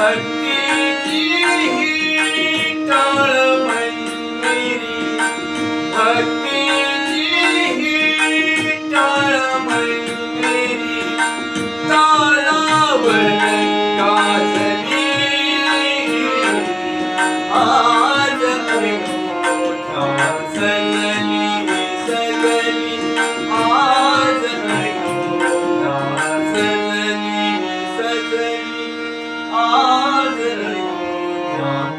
I need you. Hallelujah.